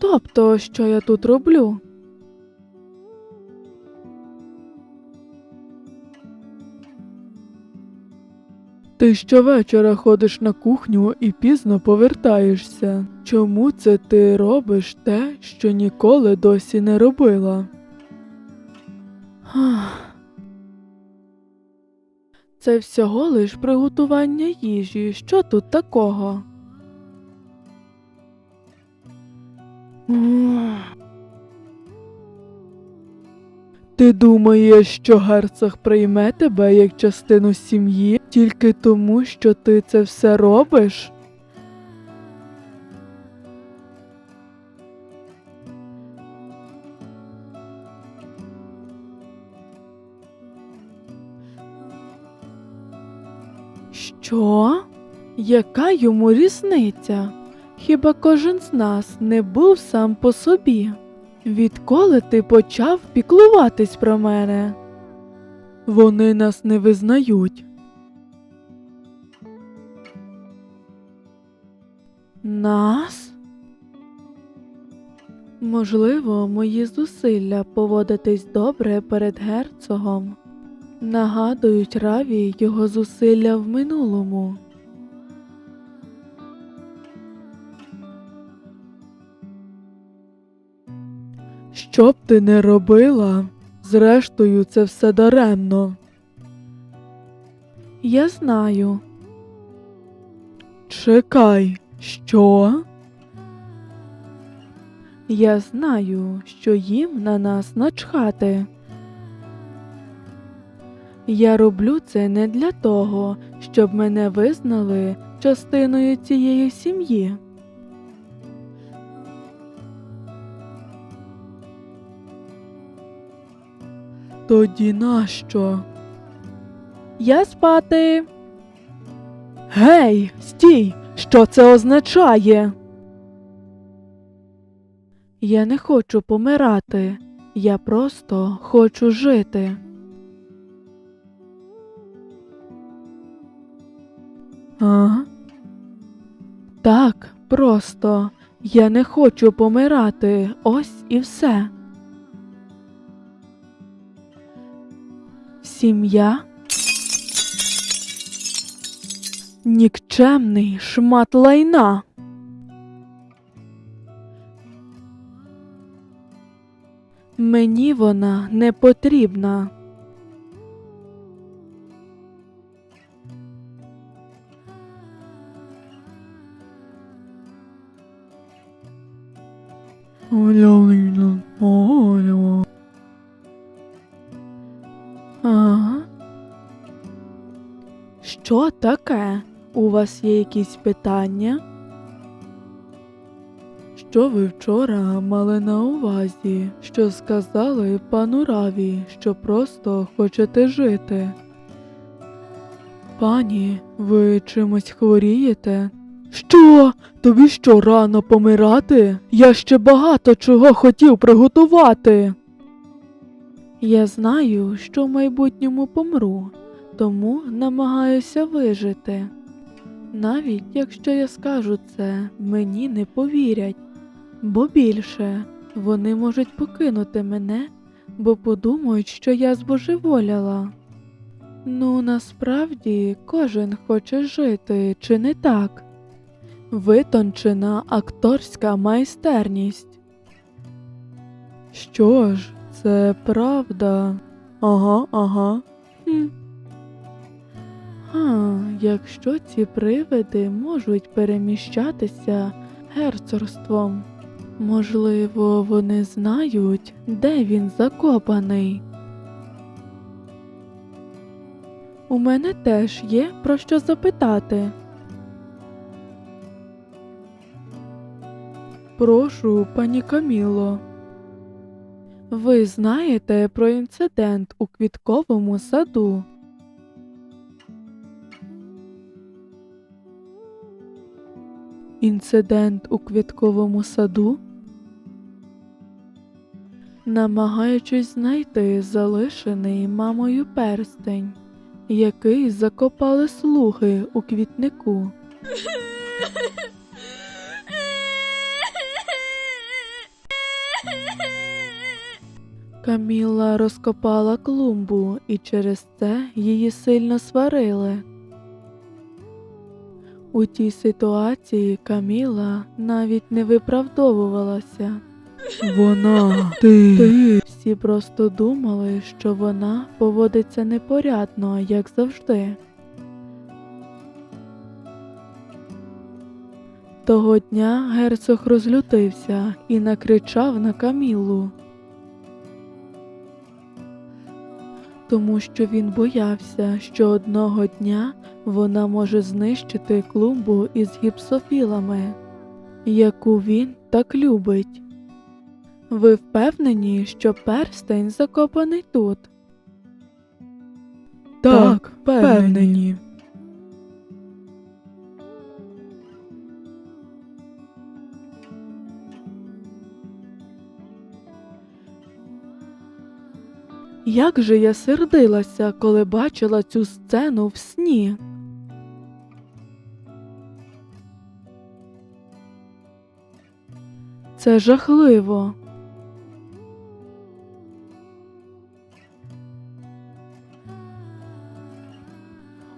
Тобто, що я тут роблю? Ти щовечора ходиш на кухню і пізно повертаєшся. Чому це ти робиш те, що ніколи досі не робила? Це всього лиш приготування їжі. Що тут такого? Ти думаєш, що герцог прийме тебе як частину сім'ї тільки тому, що ти це все робиш? Що? Яка йому різниця? Хіба кожен з нас не був сам по собі? Відколи ти почав піклуватись про мене? Вони нас не визнають. Нас? Можливо, мої зусилля поводитись добре перед герцогом нагадують Раві його зусилля в минулому. Що б ти не робила, зрештою, це все даремно. Я знаю. Чекай, що? Я знаю, що їм на нас начхати. Я роблю це не для того, щоб мене визнали частиною цієї сім'ї. Тоді нащо? Я спати. Гей, стій! Що це означає? Я не хочу помирати. Я просто хочу жити. А? Так, просто. Я не хочу помирати. Ось і все. Сім'я? Нікчемний шмат лайна. Мені вона не потрібна. Ага. Що таке? У вас є якісь питання? Що ви вчора мали на увазі, що сказали пану Раві, що просто хочете жити? Пані, ви чимось хворієте? Що? Тобі що рано помирати? Я ще багато чого хотів приготувати. Я знаю, що в майбутньому помру, тому намагаюся вижити. Навіть якщо я скажу це, мені не повірять, бо більше вони можуть покинути мене, бо подумають, що я збожеволіла. Ну, насправді кожен хоче жити, чи не так? Витончена акторська майстерність. Що ж, це правда. Ага, ага. Хм. А, якщо ці привиди можуть переміщатися герцогством, можливо, вони знають, де він закопаний. У мене теж є про що запитати. Прошу, пані Каміло. Ви знаєте про інцидент у квітковому саду? Інцидент у квітковому саду? Намагаючись знайти залишений мамою перстень, який закопали слуги у квітнику. Каміла розкопала клумбу, і через це її сильно сварили. У тій ситуації Каміла навіть не виправдовувалася. Вона, ти. ти. Всі просто думали, що вона поводиться непорядно, як завжди. Того дня герцог розлютився і накричав на Камілу. Тому що він боявся, що одного дня вона може знищити клумбу із гіпсофілами, яку він так любить. Ви впевнені, що перстень закопаний тут? Так, впевнені. Як же я сердилася, коли бачила цю сцену в сні. Це жахливо.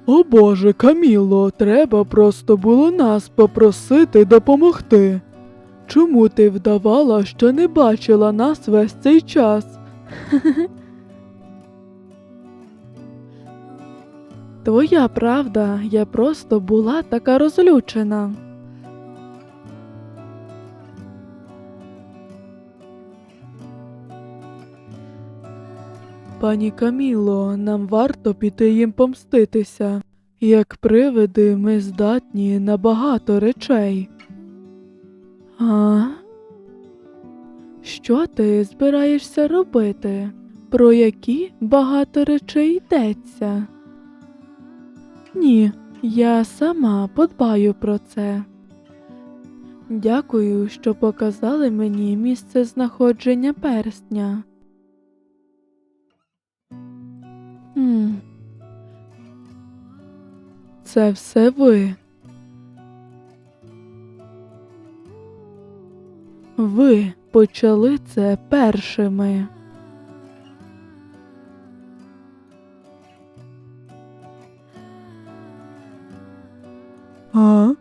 О Боже, Каміло, треба просто було нас попросити допомогти. Чому ти вдавала, що не бачила нас весь цей час? Твоя правда, я просто була така розлючена. Пані Каміло, нам варто піти їм помститися. Як привиди, ми здатні на багато речей. А? Що ти збираєшся робити? Про які багато речей йдеться? Ні, я сама подбаю про це. Дякую, що показали мені місце знаходження перстня. Хм. Це все ви. Ви почали це першими. А?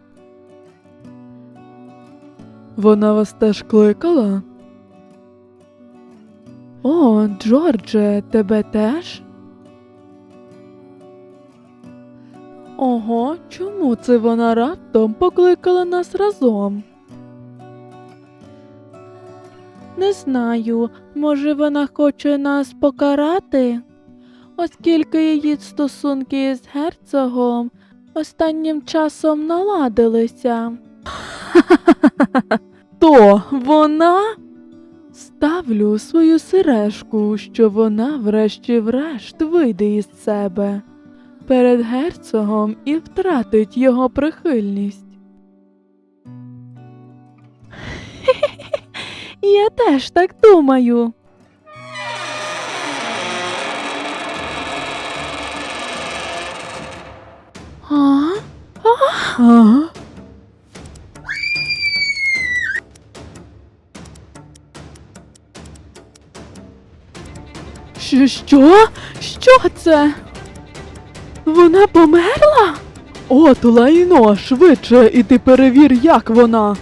Вона вас теж кликала? О, Джордже, тебе теж? Ого, чому це вона раптом покликала нас разом? Не знаю, може вона хоче нас покарати? Оскільки її стосунки з герцогом останнім часом наладилися. То вона? Ставлю свою сережку, що вона врешті-врешт вийде із себе перед герцогом і втратить його прихильність. Я теж так думаю. Що? Що? Що це? Вона померла? От лайно, швидше, і ти перевір, як вона.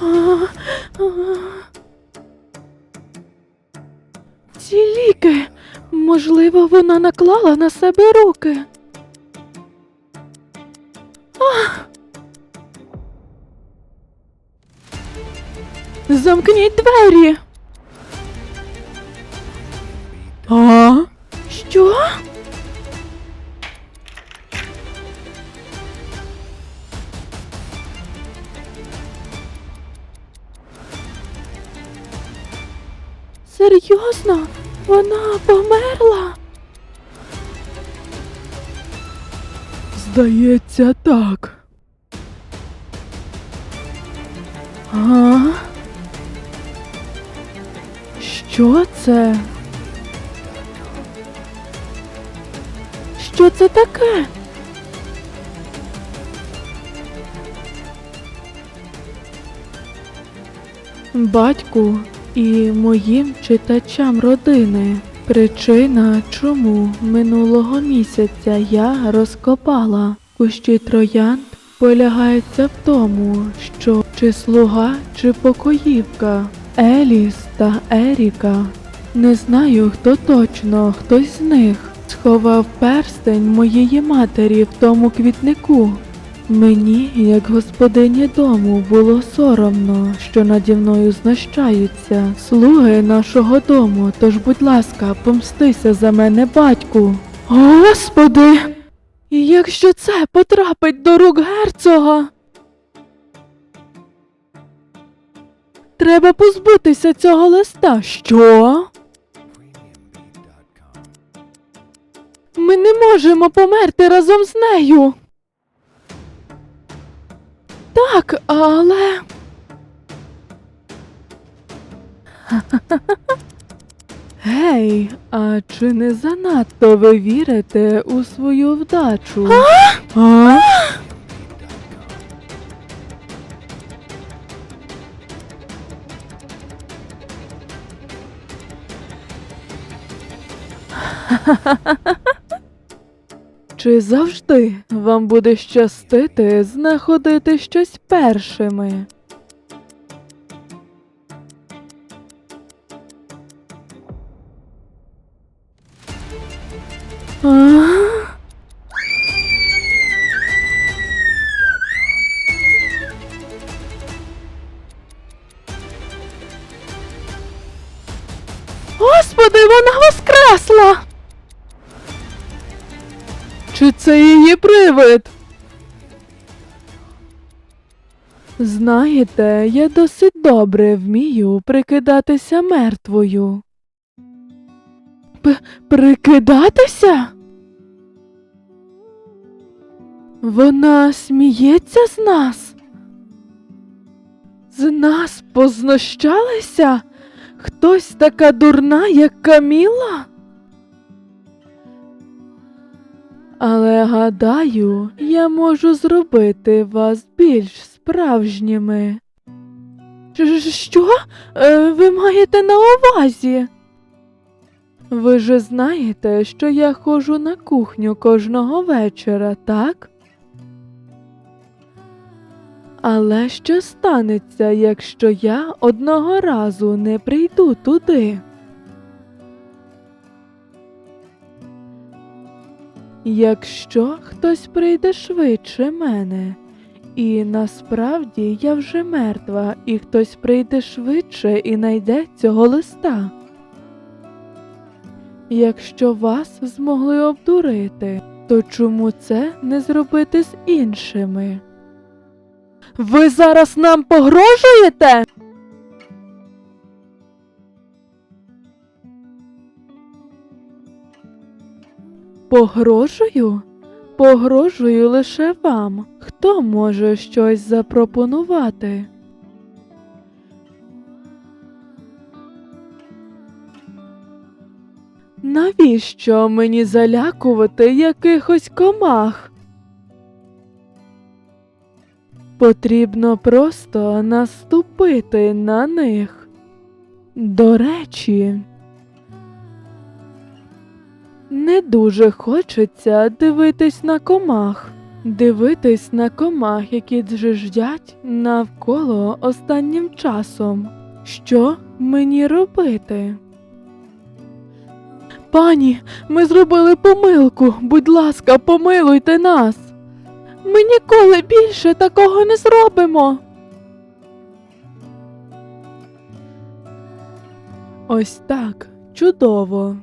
А. Ці ліки. Можливо, вона наклала на себе руки. Замкніть двері. А? Що? Серйозно? Вона померла? Здається, так. А? Що це? Що це таке? батьку і моїм читачам родини. Причина, чому минулого місяця я розкопала кущі троянд, полягається в тому, що чи слуга, чи покоївка, Еліс та Еріка. Не знаю, хто точно, хтось з них сховав перстень моєї матері в тому квітнику. Мені, як господині дому, було соромно, що наді мною знущаються слуги нашого дому. Тож, будь ласка, помстися за мене, батьку. Господи! І якщо це потрапить до рук герцога. Треба позбутися цього листа. Що? Ми не можемо померти разом з нею. Так, але. Гей, а чи не занадто ви вірите у свою вдачу? А? Чи завжди вам буде щастити знаходити щось першими? А? Господи, вона воскресла! Чи це її привид? Знаєте, я досить добре вмію прикидатися мертвою. П- прикидатися? Вона сміється з нас? З нас познущалися? Хтось така дурна, як Каміла? Але гадаю, я можу зробити вас більш справжніми. Що? Е, Ви маєте на увазі? Ви же знаєте, що я ходжу на кухню кожного вечора, так? Але що станеться, якщо я одного разу не прийду туди? Якщо хтось прийде швидше мене, і насправді я вже мертва, і хтось прийде швидше і найде цього листа. Якщо вас змогли обдурити, то чому це не зробити з іншими? Ви зараз нам погрожуєте? Погрожую? Погрожую лише вам. Хто може щось запропонувати? Навіщо мені залякувати якихось комах? Потрібно просто наступити на них. До речі, не дуже хочеться дивитись на комах. Дивитись на комах, які джиждять навколо останнім часом. Що мені робити? Пані, ми зробили помилку. Будь ласка, помилуйте нас. Ми ніколи більше такого не зробимо. Ось так. Чудово.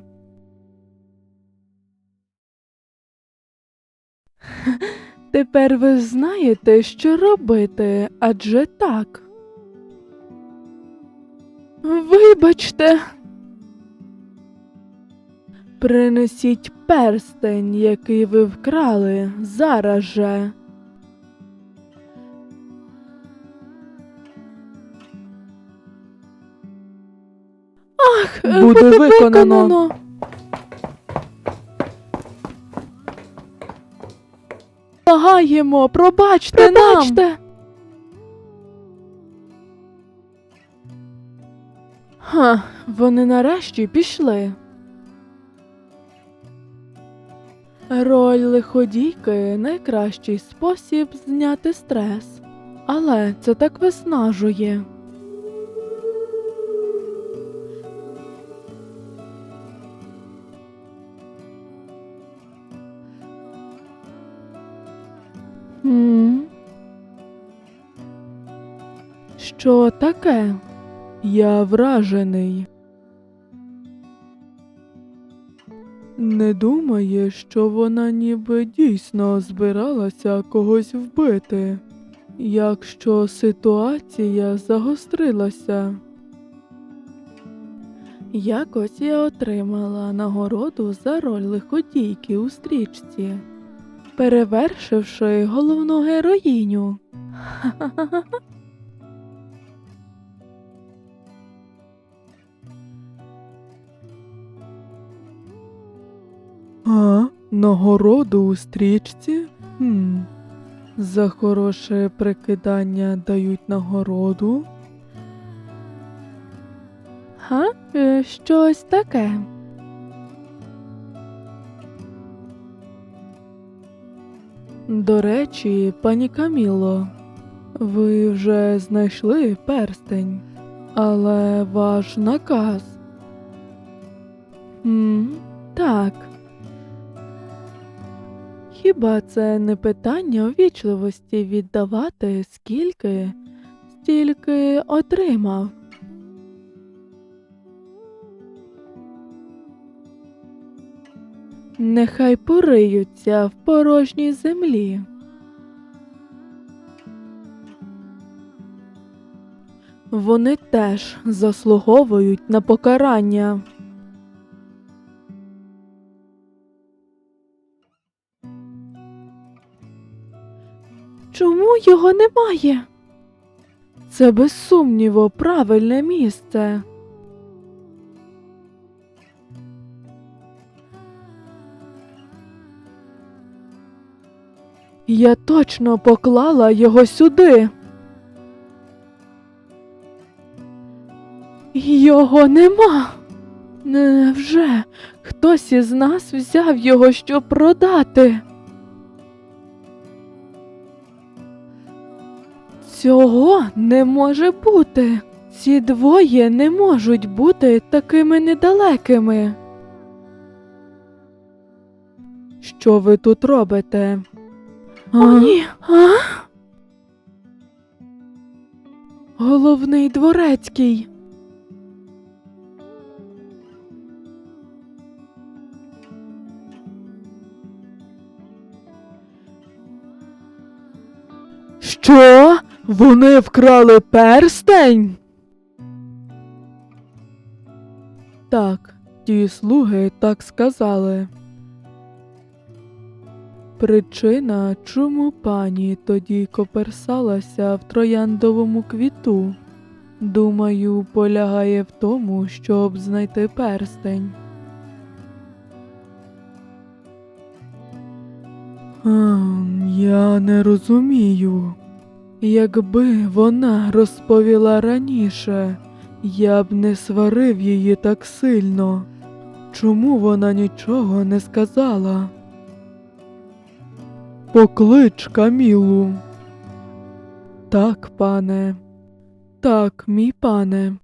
Тепер ви знаєте, що робити, адже так. Вибачте. Принесіть перстень, який ви вкрали зараз же. Ах, Буде виконано. Благаємо, пробачте, Пробачте. нам. Ха, вони нарешті пішли. Роль лиходійки найкращий спосіб зняти стрес, але це так виснажує. Що таке? Я вражений. Не думає, що вона ніби дійсно збиралася когось вбити, якщо ситуація загострилася. Якось я отримала нагороду за роль лиходійки у стрічці, перевершивши головну героїню. А, нагороду у стрічці? Хм. За хороше прикидання дають нагороду. Га? Е, Щось таке. До речі, пані Каміло, ви вже знайшли перстень, але ваш наказ. М, так. Хіба це не питання ввічливості віддавати скільки, стільки отримав? Нехай пориються в порожній землі. Вони теж заслуговують на покарання. Чому його немає? Це без сумніву правильне місце. Я точно поклала його сюди. Його нема. Невже хтось із нас взяв його, щоб продати? Цього не може бути. Ці двоє не можуть бути такими недалекими. Що ви тут робите? О, ні. А? Головний дворецький. Що? Вони вкрали перстень? Так, ті слуги так сказали. Причина, чому пані тоді коперсалася в трояндовому квіту, думаю, полягає в тому, щоб знайти перстень. А, я не розумію. Якби вона розповіла раніше, я б не сварив її так сильно. Чому вона нічого не сказала? Поклич Камілу. Так, пане. Так, мій пане.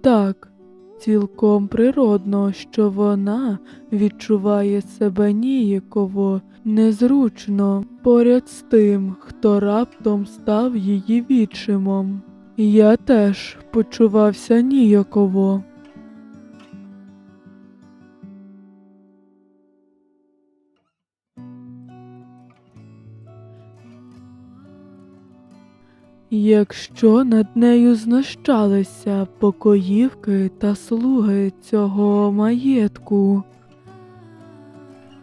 Так, цілком природно, що вона відчуває себе ніяково, незручно поряд з тим, хто раптом став її відчимом. Я теж почувався ніяково. Якщо над нею знущалися покоївки та слуги цього маєтку,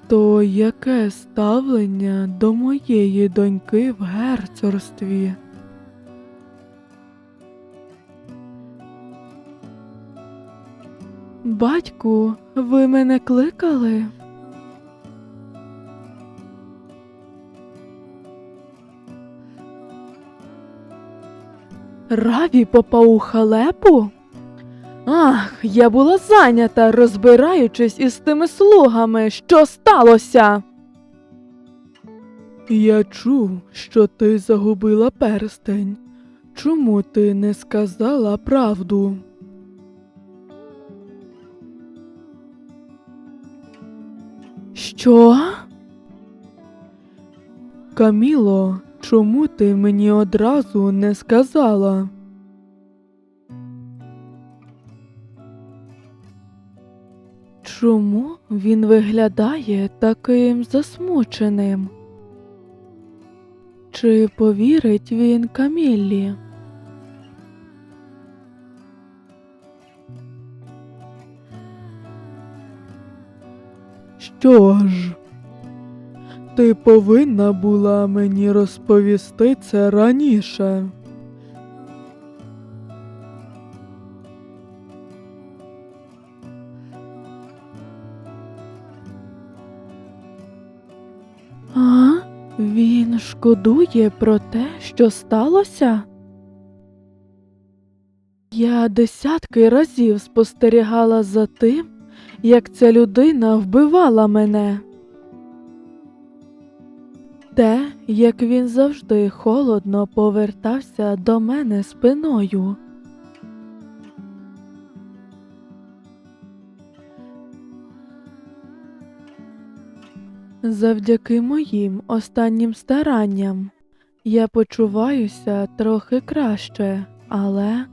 то яке ставлення до моєї доньки в герцорстві? Батьку, ви мене кликали? Раві попав у халепу? Ах, я була зайнята, розбираючись із тими слугами, що сталося. Я чув, що ти загубила перстень. Чому ти не сказала правду? Що? Каміло, чому ти мені одразу не сказала? Чому він виглядає таким засмученим? Чи повірить він Каміллі? Що ж? Ти повинна була мені розповісти це раніше. А? Він шкодує про те, що сталося? Я десятки разів спостерігала за тим, як ця людина вбивала мене. Те, як він завжди холодно повертався до мене спиною. Завдяки моїм останнім старанням я почуваюся трохи краще, але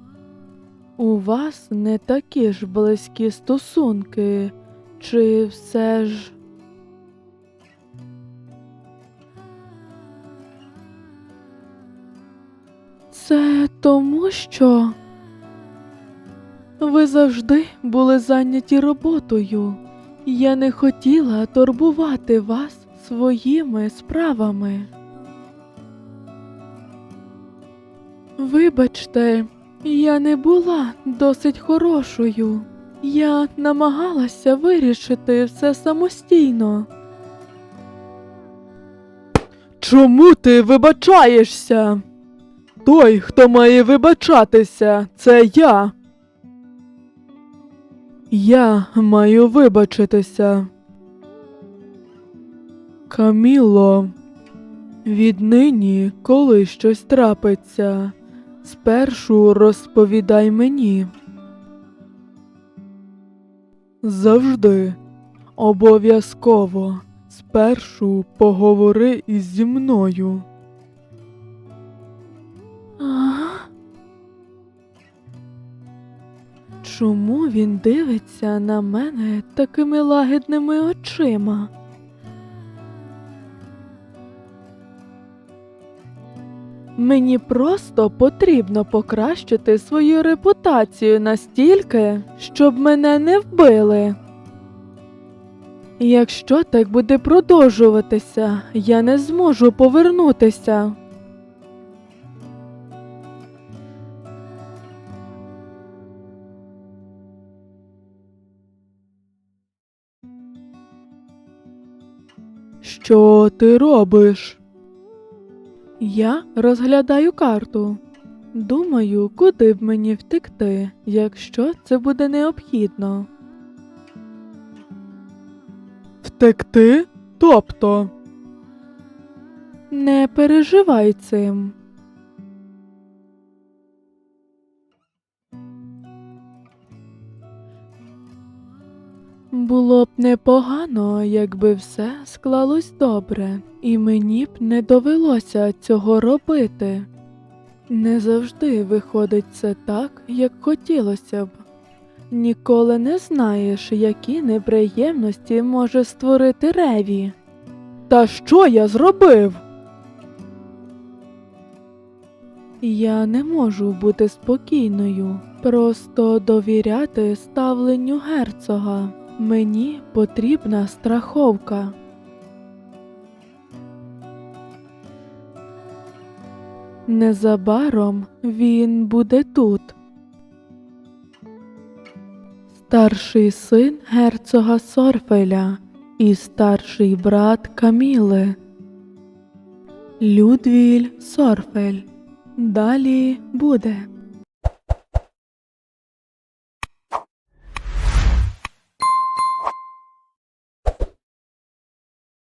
у вас не такі ж близькі стосунки, чи все ж. Це тому, що ви завжди були зайняті роботою. Я не хотіла турбувати вас своїми справами. Вибачте, я не була досить хорошою. Я намагалася вирішити все самостійно. Чому ти вибачаєшся? Той, хто має вибачатися, це я. Я маю вибачитися. Каміло, віднині, коли щось трапиться, спершу розповідай мені. Завжди, обов'язково, спершу поговори із зі мною. Чому він дивиться на мене такими лагідними очима? Мені просто потрібно покращити свою репутацію настільки, щоб мене не вбили. Якщо так буде продовжуватися, я не зможу повернутися. Що ти робиш? Я розглядаю карту. Думаю, куди б мені втекти, якщо це буде необхідно. Втекти? Тобто, Не переживай цим. Було б непогано, якби все склалось добре, і мені б не довелося цього робити. Не завжди виходить це так, як хотілося б. Ніколи не знаєш, які неприємності може створити Реві. та що я зробив? Я не можу бути спокійною, просто довіряти ставленню герцога. Мені потрібна страховка. Незабаром він буде тут. Старший син герцога Сорфеля і старший брат Каміли. Людвіль Сорфель Далі буде.